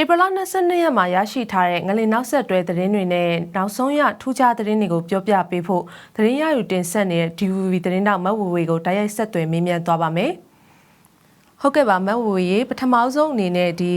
ဧပြီလ22ရက်မှာရရှိထားတဲ့ငလင်နောက်ဆက်တွဲသတင်းတွေနဲ့နောက်ဆုံးရထူးခြားသတင်းတွေကိုပြောပြပေးဖို့သတင်းရယူတင်ဆက်နေတဲ့ DVB သတင်းတောက်မတ်ဝဝေကိုတိုက်ရိုက်ဆက်သွယ်မေးမြန်းသွားပါမယ်။ဟုတ်ကဲ့ပါမတ်ဝဝေရေပထမဆုံးအနေနဲ့ဒီ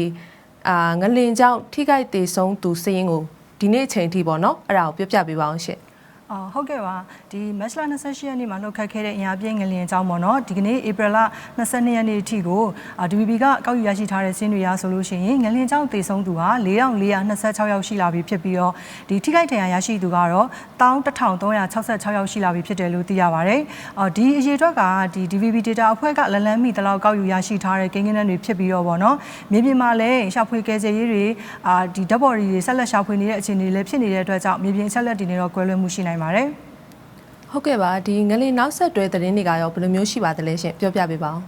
အာငလင်ကြောင့်ထိခိုက်သေးဆုံးသူစည်ရင်ကိုဒီနေ့အချိန်ထိပေါ့နော်အဲ့ဒါကိုပြောပြပေးပါအောင်ရှင်။ အော်ဟုတ်ကဲ့ပါဒီမတ်လ28ရက်နေ့မှာလှုပ်ခတ်ခဲ့တဲ့အင်အားပြင်းငလျင်အကြောင်းပေါ့နော်ဒီကနေ့ဧပြီလ22ရက်နေ့အထိကိုအာ DVB ကကောက်ယူရရှိထားတဲ့စင်းတွေရဆိုလို့ရှိရင်ငလျင်ကြောင့်သေဆုံးသူဟာ4426ယောက်ရှိလာပြီဖြစ်ပြီးတော့ဒီထိခိုက်ဒဏ်ရာရရှိသူကတော့11366ယောက်ရှိလာပြီဖြစ်တယ်လို့သိရပါတယ်အော်ဒီအရေအတွက်ကဒီ DVB data အဖွဲ့ကလလန်းမိတလောက်ကောက်ယူရရှိထားတဲ့ကိန်းဂဏန်းတွေဖြစ်ပြီးတော့ပေါ့နော်မြေပြင်မှာလည်းရှာဖွေကယ်ဆယ်ရေးတွေအာဒီဓာတ်ပေါ်တွေဆက်လက်ရှာဖွေနေတဲ့အခြေအနေလည်းဖြစ်နေတဲ့အတွက်ကြောင့်မြေပြင်အချက်လက်တွေနဲ့တော့ကွဲလွဲမှုရှိနိုင်ပါတယ်ဟုတ်ကဲ့ပါဒီငလင်နောက်ဆက်တွဲသတင်းတွေကရောဘယ်လိုမျိုးရှိပါသလဲရှင်ပြောပြပေးပါဦး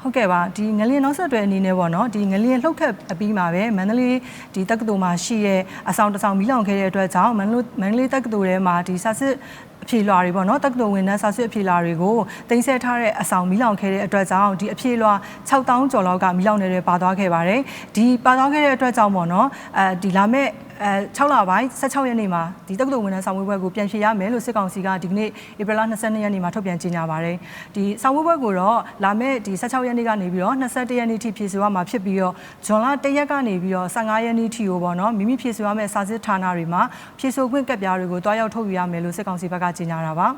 ဟုတ်ကဲ့ပါဒီငလျင်နောက်ဆက်တွဲအနေနဲ့ပေါ့နော်ဒီငလျင်လှုပ်ခတ်အပြီးမှာပဲမန္တလေးဒီတက္ကသိုလ်မှာရှိတဲ့အဆောင်တစ်ဆောင်မီးလောင်ခဲ့တဲ့အတွက်ကြောင့်မန္တလေးမန္တလေးတက္ကသိုလ်ထဲမှာဒီစာစစ်အဖြေလွှာတွေပေါ့နော်တက္ကသိုလ်ဝင်နှန်းစာစစ်အဖြေလွှာတွေကိုတင်ဆက်ထားတဲ့အဆောင်မီးလောင်ခဲ့တဲ့အတွက်ကြောင့်ဒီအဖြေလွှာ6000ကျော်လောက်ကမီးလောင်နေတဲ့ပါသွားခဲ့ပါတယ်ဒီပါသွားခဲ့တဲ့အတွက်ကြောင့်ပေါ့နော်အဲဒီလာမဲ့ အဲ6လပိုင်း16ရက်နေ့မှာဒီတက္ကသိုလ်ဝန်ထမ်းဆောင်ဝေးပွဲကိုပြန်ဖြေရမယ်လို့စစ်ကောင်စီကဒီကနေ့ဧပြီလ22ရက်နေ့မှာထုတ်ပြန်ကြေညာပါတယ်ဒီဆောင်ဝေးပွဲကိုတော့လာမယ့်ဒီ16ရက်နေ့ကနေပြီးတော့21ရက်နေ့ထိဖြေဆိုရမှာဖြစ်ပြီးတော့ဇွန်လ1ရက်ကနေပြီးတော့15ရက်နေ့ထိကိုပေါ့နော်မိမိဖြေဆိုရမယ့်စာစစ်ဌာနတွေမှာဖြေဆိုခွင့်ကပ်ပြားတွေကိုတွားရောက်ထုတ်ယူရမယ်လို့စစ်ကောင်စီဘက်ကကြေညာတာပါ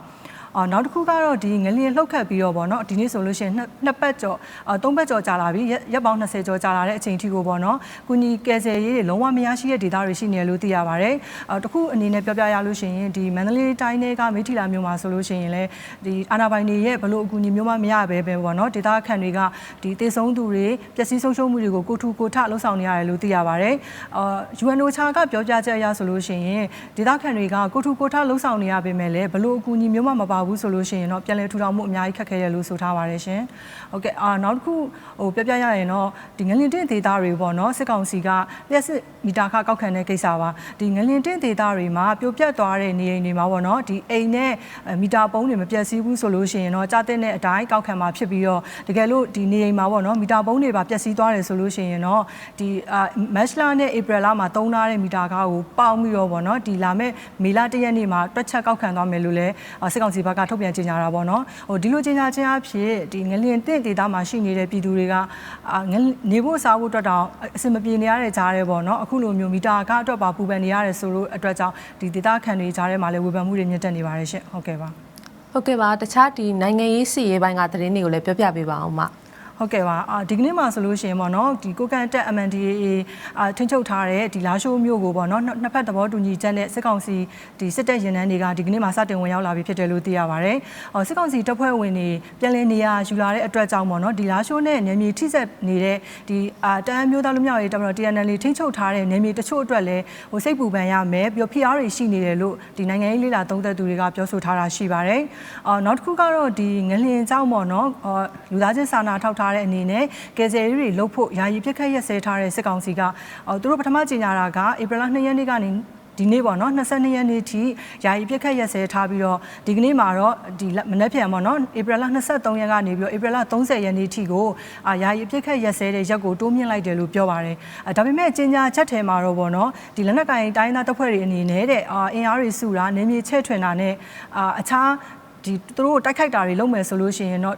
အော်နောက်တစ်ခုကတော့ဒီငလျင်လှုပ်ခတ်ပြီးတော့ဗောနော်ဒီနေ့ဆိုလို့ရှိရင်နှစ်နှစ်ပတ်ကျော်အသုံးပတ်ကျော်ကြာလာပြီရက်ရက်ပေါင်း20ကျော်ကြာလာတဲ့အချိန်ထိကိုဗောနော်ကုညီကယ်ဆယ်ရေးတွေလုံးဝမရရှိတဲ့ဒေသတွေရှိနေတယ်လို့သိရပါတယ်အော်တစ်ခုအနေနဲ့ပြောပြရလို့ရှိရင်ဒီမန္တလေးတိုင်းတွေကမိထီလာမျိုးမှာဆိုလို့ရှိရင်လည်းဒီအာနာပိုင်တွေရဲ့ဘလို့အကူအညီမျိုးမှမရပဲပဲဗောနော်ဒေသခံတွေကဒီတေဆုံးသူတွေပျက်စီးဆုံးရှုံးမှုတွေကိုကိုထူကိုထလှုပ်ဆောင်နေရတယ်လို့သိရပါတယ်အော် UNO ချာကပြောပြချက်အရဆိုလို့ရှိရင်ဒေသခံတွေကကိုထူကိုထလှုပ်ဆောင်နေရပေမဲ့လည်းဘလို့အကူအညီမျိုးမှမပါဘူးဆိုလို့ရှိရင်တော့ပြန်လည်ထူထောင်မှုအများကြီးခက်ခဲတယ်လို့ဆိုထားပါတယ်ရှင်။ဟုတ်ကဲ့အာနောက်တစ်ခုဟိုပြောပြရရင်တော့ဒီငလင်တင့်ဒေတာတွေပေါ့နော်စစ်ကောင်စီကလျှက်စစ်မီတာခကောက်ခံတဲ့ကိစ္စပါဒီငလင်တင့်ဒေတာတွေမှာပြိုပြတ်သွားတဲ့နေအိမ်တွေမှာပေါ့နော်ဒီအိမ်နဲ့မီတာပုံးတွေမပြတ်စည်းဘူးဆိုလို့ရှိရင်တော့ကြားတဲ့အတိုင်းကောက်ခံမှာဖြစ်ပြီးတော့တကယ်လို့ဒီနေအိမ်မှာပေါ့နော်မီတာပုံးတွေပါပြတ်စည်းသွားတယ်ဆိုလို့ရှိရင်တော့ဒီအာမတ်လနဲ့ဧပြီလမှာတုံးထားတဲ့မီတာကားကိုပေါင်းပြီးတော့ပေါ့နော်ဒီလာမဲ့မေလ၁ရက်နေ့မှာတွက်ချက်ကောက်ခံသွားမယ်လို့လည်းစစ်ကောင်စီဘက်ကထုတ်ပြန်ကြေညာတာပေါ့နော်ဟိုဒီလိုကြေညာခြင်းအဖြစ်ဒီငလျင်တင့်ဒေတာမှာရှိနေတဲ့ပြည်သူတွေကအာငလနေဖို့စားဖို့အတွက်တောင်အဆင်မပြေနေရတဲ့ကြားရဲပေါ့နော်အခုလိုမျိုးမီတာကားအတွက်ပါပူပန်နေရတယ်ဆိုလို့အတွက်ကြောင့်ဒီဒေတာခံတွေကြားထဲမှာလည်းဝေဖန်မှုတွေမြင့်တက်နေပါတယ်ရှင့်ဟုတ်ကဲ့ပါဟုတ်ကဲ့ပါတခြားဒီနိုင်ငံရေးစီရေးပိုင်းကသတင်းတွေကိုလည်းပြောပြပေးပါအောင်မ ဟုတ်ကဲ့ပါအာဒီကနေ့မှာဆိုလို့ရှိရင်ပေါ့နော်ဒီကိုကန်တက် MNDAA အာထိန်းချုပ်ထားတဲ့ဒီလာရှိုးမြို့ကိုပေါ့နော်နှစ်နှစ်ဖက်သဘောတူညီချက်နဲ့စစ်ကောင်စီဒီစစ်တပ်ရင်နှန်းတွေကဒီကနေ့မှာစတင်ဝင်ရောက်လာပြီဖြစ်တယ်လို့သိရပါဗျ။အော်စစ်ကောင်စီတပ်ဖွဲ့ဝင်တွေပြန်လည်နေရာယူလာတဲ့အတွက်ကြောင့်ပေါ့နော်ဒီလာရှိုးနဲ့နယ်မြေထိစက်နေတဲ့ဒီအာတန်းမျိုးသားလူမျိုးရေးတပ်မတော် TNL ထိန်းချုပ်ထားတဲ့နယ်မြေတချို့အတွက်လည်းဟိုစိတ်ပူပန်ရမယ်ပြီးတော့ဖိအားတွေရှိနေတယ်လို့ဒီနိုင်ငံရေးလေးလာသုံးသက်သူတွေကပြောဆိုထားတာရှိပါတယ်။အော်နောက်တစ်ခုကတော့ဒီငလျင်ကြောင့်ပေါ့နော်အော်လူသားချင်းစာနာထောက်ထားတဲ့အနေနဲ့ကယ်ဆယ်ရေးတွေလုပ်ဖို့ယာယီပြစ်ခတ်ရက်စဲထားတဲ့စစ်ကောင်စီကအော်သူတို့ပထမကြေညာတာကဧပြီလ2ရက်နေ့ကနေဒီနေ့ပေါ့နော်22ရက်နေ့ထိယာယီပြစ်ခတ်ရက်စဲထားပြီးတော့ဒီကနေ့မှာတော့ဒီမနေ့ပြန်ပေါ့နော်ဧပြီလ23ရက်ကနေပြီးတော့ဧပြီလ30ရက်နေ့ထိကိုအာယာယီပြစ်ခတ်ရက်စဲတဲ့ရက်ကိုတိုးမြင့်လိုက်တယ်လို့ပြောပါတယ်အဲဒါပေမဲ့ကြေညာချက်ထဲမှာတော့ပေါ့နော်ဒီလက်နက်ကင်တိုင်းသားတပ်ဖွဲ့တွေအနေနဲ့တဲ့အာအင်အားတွေစုတာနေမြေချဲ့ထွင်တာနဲ့အာအခြားဒီသူတို့တိုက်ခိုက်တာတွေလုပ်မယ်ဆိုလို့ရှိရင်တော့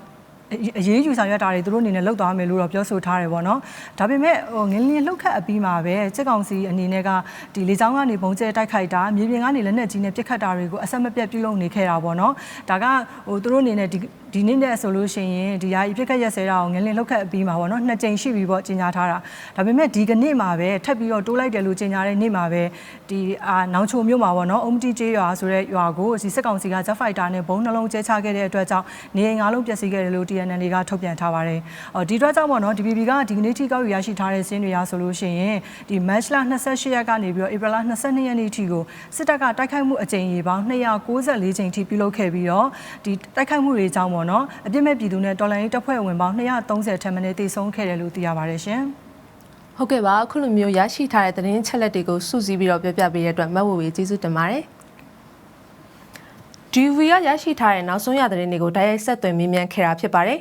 အရေးယူဆောင်ရွက်တာတွေသူတို့အနေနဲ့လုပ်သွားမယ်လို့တော့ပြောဆိုထားတယ်ပေါ့နော်ဒါပေမဲ့ဟိုငင်းလင်းလှုပ်ခတ်အပြီးမှာပဲစစ်ကောင်စီအနေနဲ့ကဒီလေကြောင်းကနေပုံကျဲတိုက်ခိုက်တာမြေပြင်ကနေလက်နက်ကြီးနဲ့ပစ်ခတ်တာတွေကိုအဆက်မပြတ်ပြုလုပ်နေခဲ့တာပေါ့နော်ဒါကဟိုသူတို့အနေနဲ့ဒီ ဒီနေ့နဲ့ဆိုလို့ရှိရင်ဒီယာယီပြစ်ခတ်ရက်စဲတာကိုငင်းလင်းလှုပ်ခတ်အပြီးမှာပေါ့နော်နှစ်ကြိမ်ရှိပြီပေါ့ကြီးညာထားတာဒါပေမဲ့ဒီကနေ့မှာပဲထပ်ပြီးတော့တိုးလိုက်တယ်လို့ကြီးညာတဲ့နေ့မှာပဲဒီအာနောင်ချိုမြို့မှာပေါ့နော်အုံတီကျေးရွာဆိုတဲ့ရွာကိုဒီစစ်ကောင်စီက Jet Fighter နဲ့ဘုံနှလုံးကျဲချခဲ့တဲ့အတွက်ကြောင့်နေအိမ်၅လုံးပျက်စီးခဲ့တယ်လို့ TNL ကထုတ်ပြန်ထားပါတယ်။အော်ဒီအတွက်ကြောင့်ပေါ့နော် DPP ကဒီကနေ့ထိကောက်ယူရရှိထားတဲ့စင်းတွေရဆိုလို့ရှိရင်ဒီ March လ28ရက်ကနေပြီးတော့ April 22ရက်နေ့ထိကိုစစ်တပ်ကတိုက်ခိုက်မှုအကြိမ်ရေပေါင်း294ကြိမ်ထိပြုလုပ်ခဲ့ပြီးတော့ဒီတိုက်ခိုက်မှုတွေကြောင့်ပေါ့နော်အပြစ်မဲ့ပြည်သူနဲ့တော်လှန်ရေးတပ်ဖွဲ့ဝင်ပေါင်း230ထက်မနည်းသေဆုံးခဲ့တယ်လို့သိရပါတယ်ရှင်။ဟုတ်ကဲ့ပါအခုလိုမျိုးရရှိထားတဲ့သတင်းချက်လက်တွေကိုစုစည်းပြီးတော့ပြောပြပေးတဲ့အတွက်မတ်ဝဝေကျေးဇူးတင်ပါတယ် DV ကရရှိထားတဲ့နောက်ဆုံးရသတင်းတွေကိုတိုက်ရိုက်ဆက်သွယ်မေးမြန်းခဲ့တာဖြစ်ပါတယ်